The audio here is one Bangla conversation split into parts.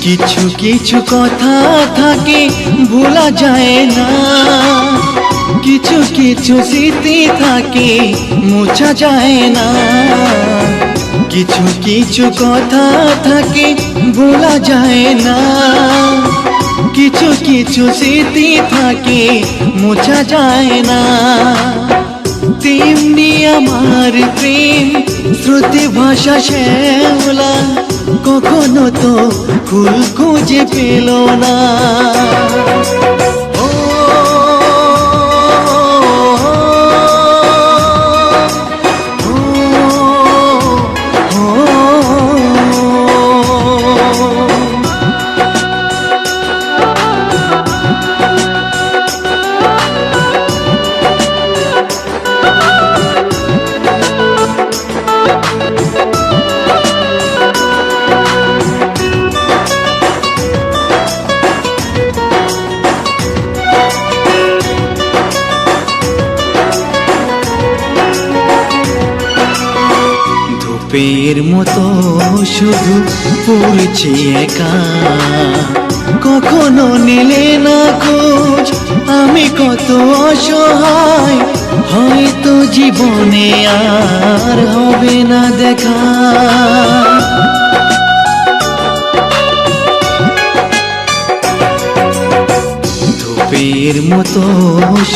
কিছু কিছু কথা থাকে, ভোলা যায় না। কিছু কিছু স্মৃতি থাকে, মোছা যায় না। কিছু কিছু কথা থাকে, ভোলা যায় না। কিছু কিছু স্মৃতি থাকে, মোছা যায় না। তেমনি আমার প্রেম, শ্রুতি ভাষা শ্যামলা কখনো তো ফুল খুঁজে পেল না। মতো শুধু পড়ছি একা। কখনো নিলে না খোঁজ, আমি কত অসহায়, হয়তো জীবনে আর হবে না দেখা। ধূপের মতো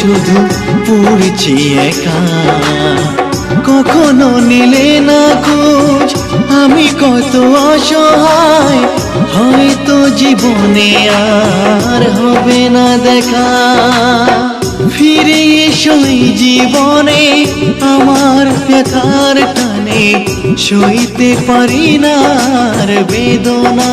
শুধু পড়ছি একা। কখনো নিলে না খোঁজ। আমি কত অসহায়, হয়তো জীবনে আর হবে না দেখা। ফিরে এসো জীবনে আমার ব্যথার টানে, সইতে পারি না আর বেদনা।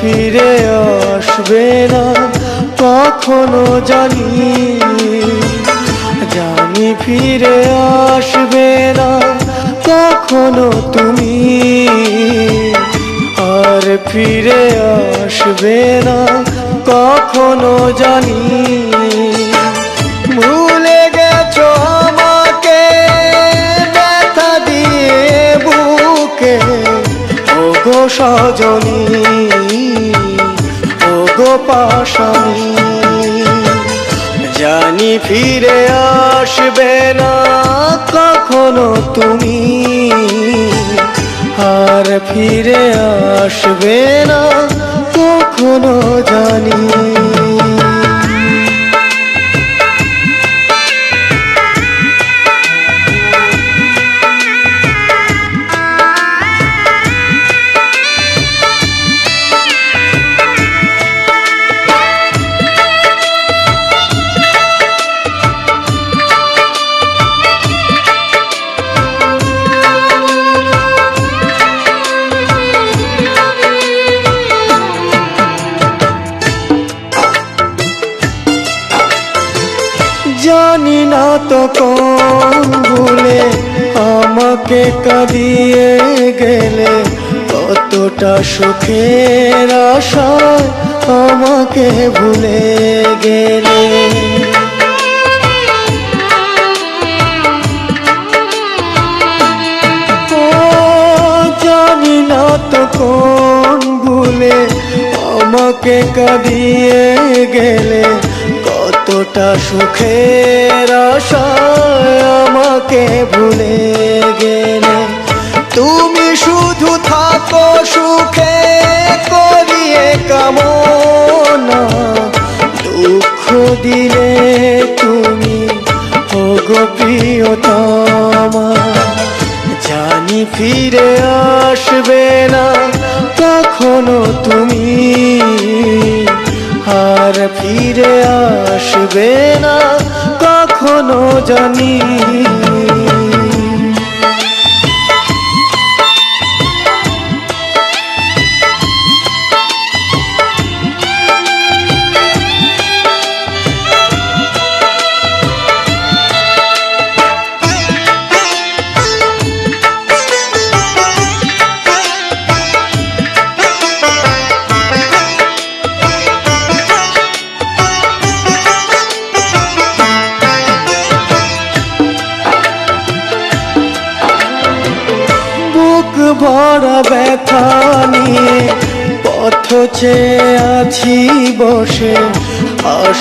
ফিরে আসবে না, কখনো জানি। জানি ফিরে আসবে না, কখনো তুমি। আর ফিরে আসবে না, কখনো জানি। সজনী ও জানি ফিরে আসবে না কখনো তুমি আর ফিরে আসবে না কখনো জানি। সুখের আশায় আমাকে ভুলে গেলে। জানি না তো কোন ভুলে আমাকে কাঁদিয়ে গেলে, কতটা সুখের আশায় আমাকে ভুলে গেলে। তুমি শুধু থাকো সুখে করিয়ে কামনা। দুঃখ দিলে তুমি ও গো প্রিয়তমা। জানি ফিরে আসবে না কখনো তুমি, আর ফিরে আসবে না কখনো জানি।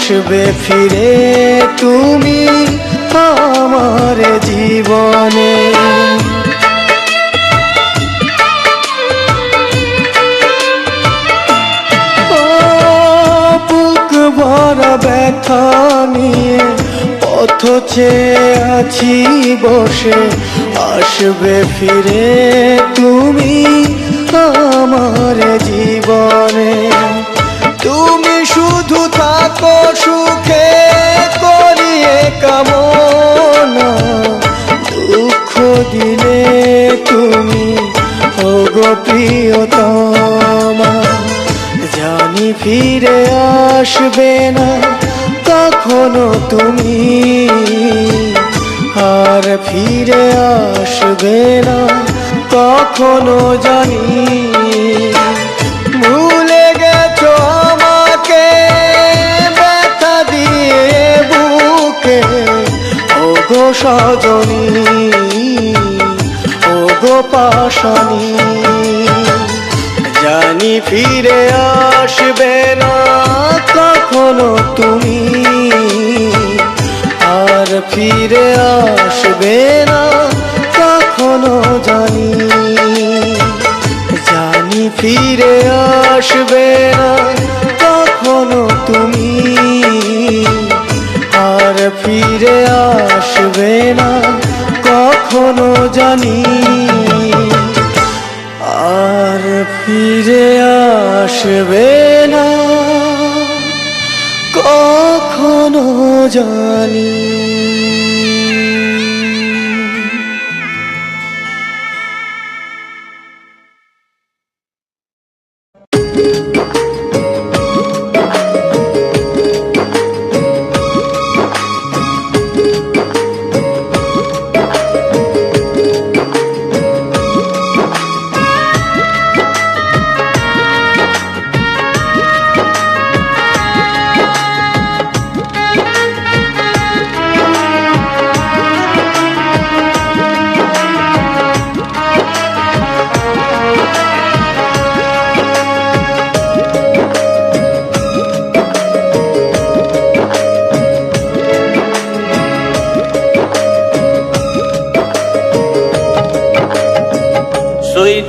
আসবে ফিরে তুমি আমার জীবনে। ভরা ব্যথা নিয়ে পথ চেয়ে আছি বসে, আসবে ফিরে তুমি আমার জীবনে। শুধু থাকো সুখে করিয়ে কামনা। দুঃখ দিলে তুমি ও গো প্রিয়তমা। জানি ফিরে আসবে না কখনো তুমি, আর ফিরে আসবে না কখনো জানি। সজনী, ও গো জানি ফিরে আসবে না কখনো তুমি, আর ফিরে আসবে না কখনো জানি। জানি ফিরে আসবে না কখনো তুমি। ফিরে আসবে না কখনো জানি। আর ফিরে আসবে না কখনো জানি।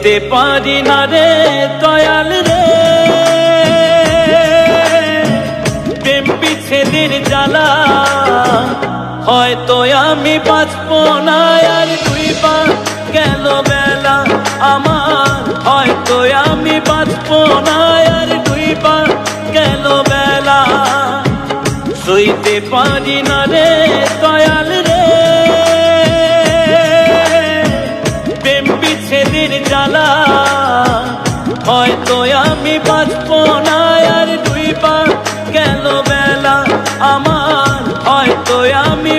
সইতে পারি না রে, দয়াল রে। প্রেম বিচ্ছেদের জ্বালা, হয়তো আমি বাঁচব না। আর দুই পা গেল বেলা, আমার হয়তো আমি বাঁচব না। আর দুই পা গেল বেলা, সইতে পারি না রে, দয়াল আমি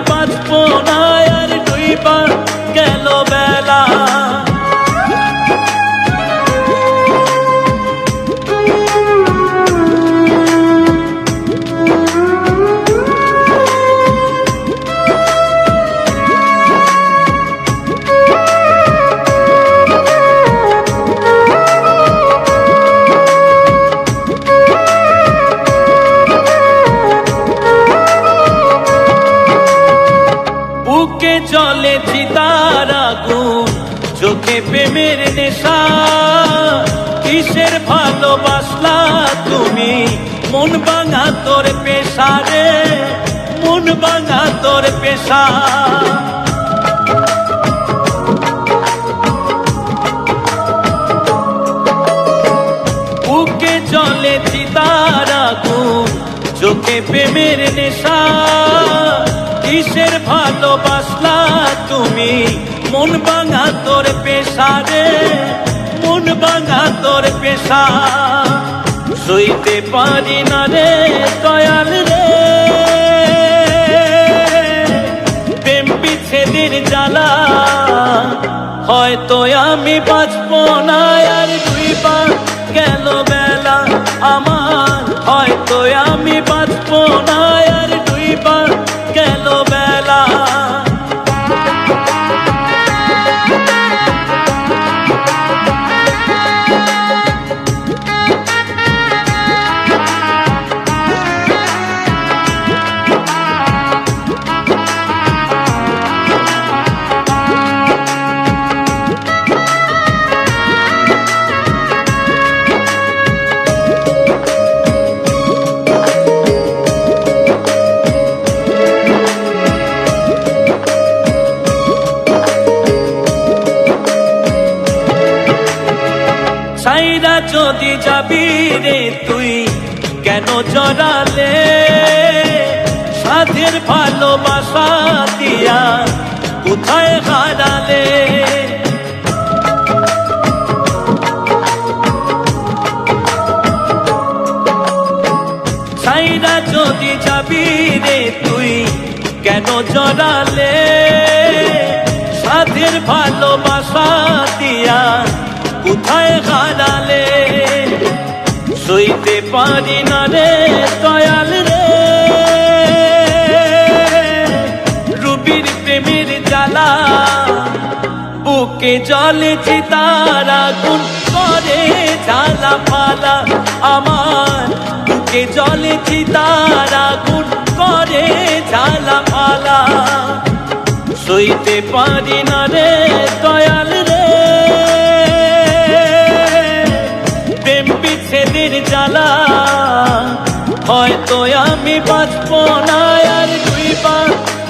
শুইতে সইতে পারি না রে দয়াল রে। প্রেম বিচ্ছেদের জ্বালা হয়তো আমি বাঁচব জড়ালে সাধের ভালোবাসা দিয়া কোথায় হারালে? যদি যাবি রে তুই, কেন জড়ালে? সাধের ভালোবাসা দিয়া কোথায় হারালে? সইতে পারি না রে, দয়াল রে। রুবির প্রেমের জ্বালা, বুকে জলে চিতারা গুণ করে, জ্বালা পালা আমার। বুকে জলে চিতারা গুণ করে, জ্বালা পালা সইতে পারি না রে, দয়াল আমি বাঁচব না আর দুই পা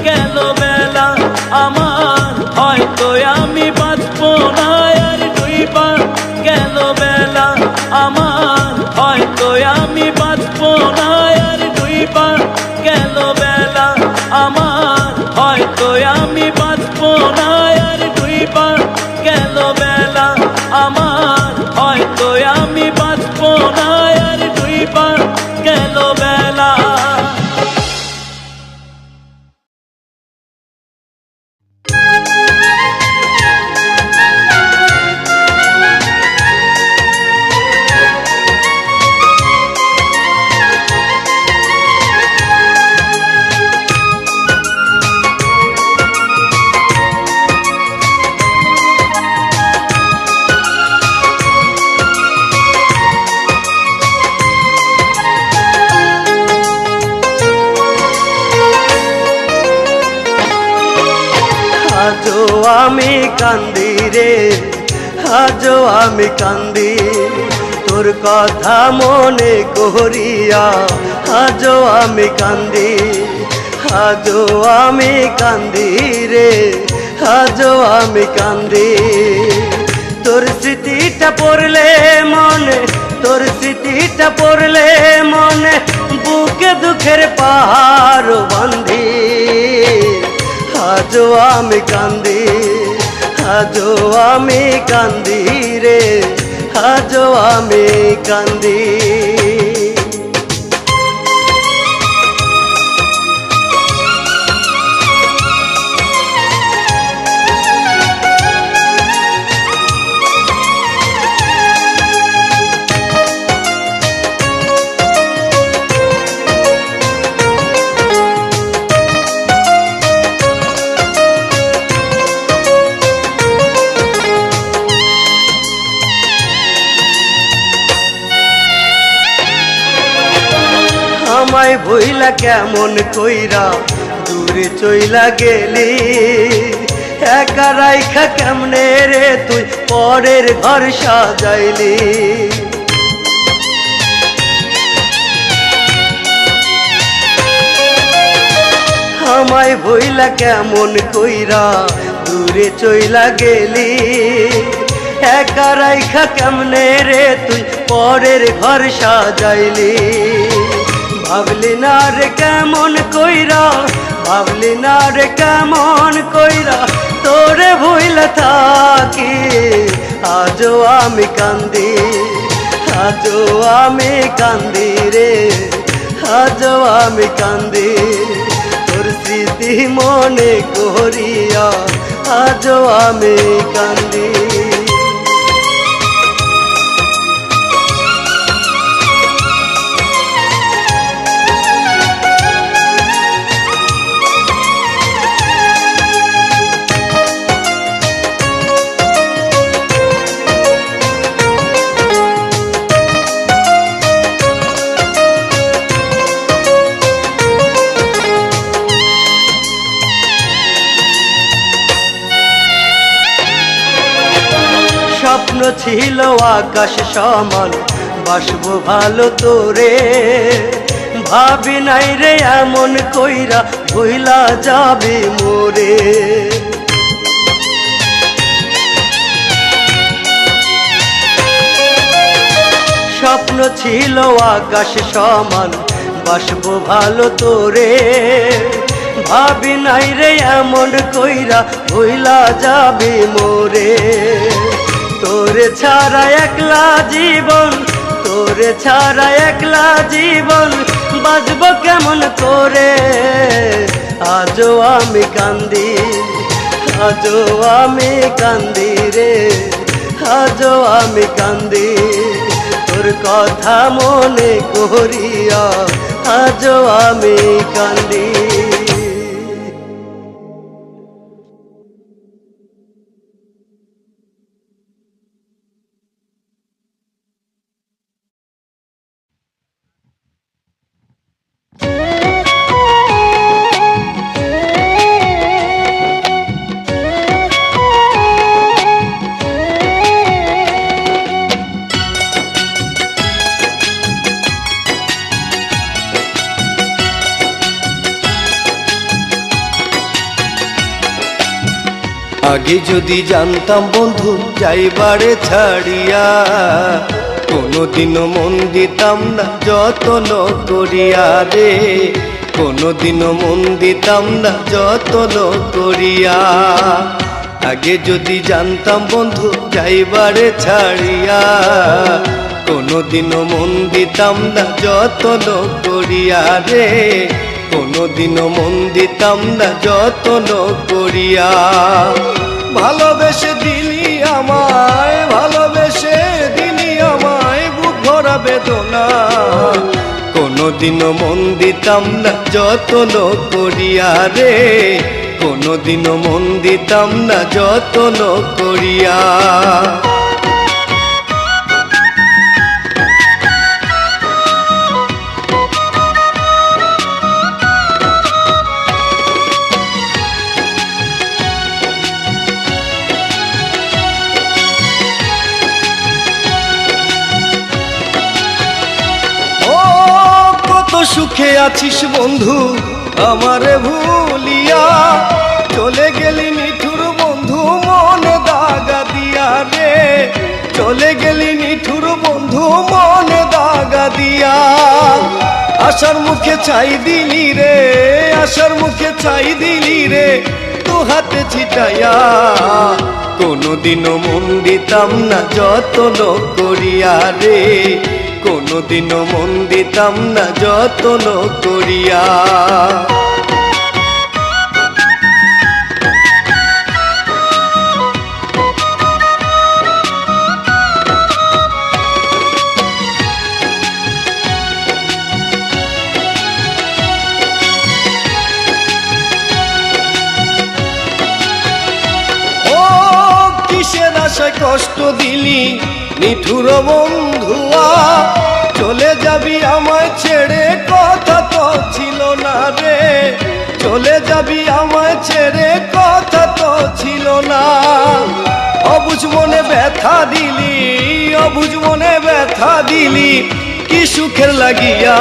গেল বেলা আমার। হয়তো আমি বাঁচব না আর দুই পা গেল বেলা আমার। হয়তো আমি বাঁচব না আর দুই পা গেল বেলা আমার। হয়তো আমি বাঁচব না আর দুই পা গেল বেলা আমার। হয়তো আমি বাঁচব না আর দুই পা আমি কান্দি, তোর কথা মনে করিয়া আজও আমি কান্দি, আজও আমি কান্দি রে, আজও আমি কান্দি। তোর স্মৃতিটা পড়লে মনে, তোর স্মৃতিটা পড়লে মনে, বুকে দুঃখের পাহাড় বান্ধি, আজও আমি কান্দি। আজও আমি কান্দি রে আজো আমি কান্দি আমায় ভইলা কেমন কইরা দূরে চইলা গেলি। একা রাইখা কেমনে রে তুই পরের ঘর সাজাইলি? আমায় বইলা কেমন কইরা দূরে চইলা গেলি। একা রাইখা কেমনে রে তুই পরের ঘর সাজাইলি? ভাবলি রে কেমন কইরা, ভাবলি না রে কেমন কইরা, তোরে ভুইলা থাকি। আজও আমি কান্দি, আজও আমি কান্দি রে, আজও আমি কান্দি। তোর স্মৃতি মনে করিয়া, আজও আমি কান্দি। ছিল আকাশ সমান, বাসবো ভালো তোরে। ভাবি নাই রে এমন কইরা ভইলা যাবে মোরে। স্বপ্ন ছিল আকাশ সমান, বাসবো ভালো তোরে। ভাবি নাই রে এমন কইরা ভইলা যাবে মোরে। তোরে ছাড়া একলা জীবন, তোরে ছাড়া একলা জীবন, বাজব কেমন করে? আজও আমি কান্দি, আজও আমি কান্দি রে, আজও আমি কান্দি। তোর কথা মনে করিয়া আজও আমি কান্দি। আগে যদি জানতাম বন্ধু, যাইবারে ছাড়িয়া, কোনোদিনও মন দিতাম না যতন করিয়া রে। কোনোদিনও মন দিতাম না যতন করিয়া। আগে যদি জানতাম বন্ধু, যাইবারে ছাড়িয়া, কোনোদিনও মন দিতাম না যতন করিয়া রে। কোনোদিনও মন দিতাম না যতন করিয়া। ভালোবেসে দিলি আমায়, ভালোবেসে দিলি আমায় বুক ভরা বেদনা। কোনোদিনও মন দিতাম না যতন করিয়া রে। কোনোদিনও মন দিতাম না যতন করিয়া। সুখে আছিস বন্ধু, আমারে ভুলিয়া চলে গেলি নিঠুর বন্ধু, মনে দাগা দিয়া রে। চলে গেলি নিঠুর বন্ধু, মনে দাগা দিয়া। আশার মুখে চাই দিলি রে, আশার মুখে চাই দিলি রে, তো হাতে ছিটাইয়া। কোনোদিনও মন দিতাম না যত্ন করিয়া রে। কোনোদিনও মন দিতাম না যত্ন করিয়া। কষ্ট দিলি? নিঠুর বন্ধুয়া, চলে যাবি আমায় ছেড়ে, কথা তো ছিল না রে। চলে যাবি আমায় ছেড়ে, কথা তো ছিল না। অবুঝ মনে ব্যথা দিলি, অবুঝ মনে ব্যথা দিলি, কি সুখের লাগিয়া।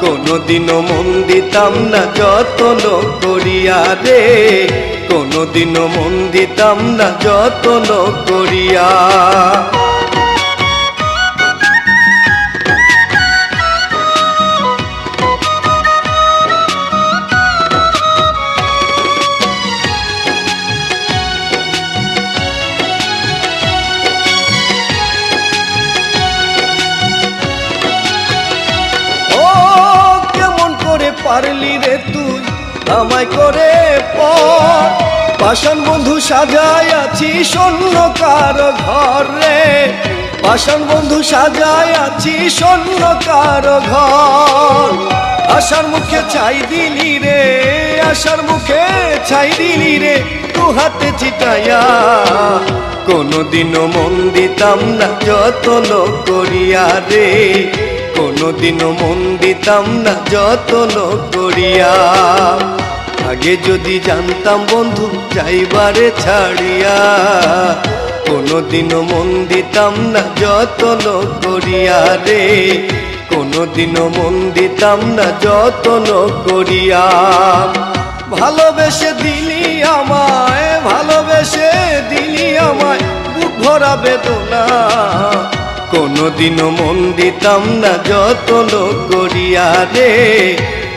কোনোদিনও মন দিতাম না যত্ন করিয়া রে। কোনোদিনও মন দিতাম না যত্ন করিয়া। পাষাণ বন্ধু সাজায় আছি শূন্য কার ঘর পাষাণ বন্ধু সাজায় আছি শূন্য কার ঘর। আশার মুখে চাই দিলি রে আশার মুখে চাই দিলি রে তু হাতে চিটাইয়া কোনোদিনও মন দিতাম না যত্ন করিয়া রে। কোনোদিনও মন দিতাম না যত্ন করিয়া। আগে যদি জানতাম বন্ধু যাইবারে ছাড়িয়া, কোনোদিনও মন দিতাম না যত্ন করিয়া রে, কোনোদিনও মন দিতাম না যত্ন করিয়া। ভালোবেসে দিলি আমায়, ভালোবেসে দিলি আমায়, বুক ভরা বেদনা। কোনোদিনও মন দিতাম না যত্ন করিয়া রে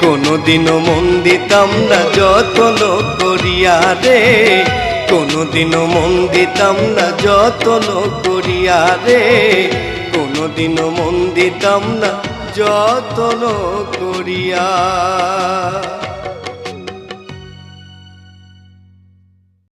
কোনোদিনও মন দিতাম না যত্ন করিয়া রে। কোনোদিনও মন দিতাম না যত্ন করিয়া রে। কোনোদিনও মন দিতাম না যত্ন করিয়া।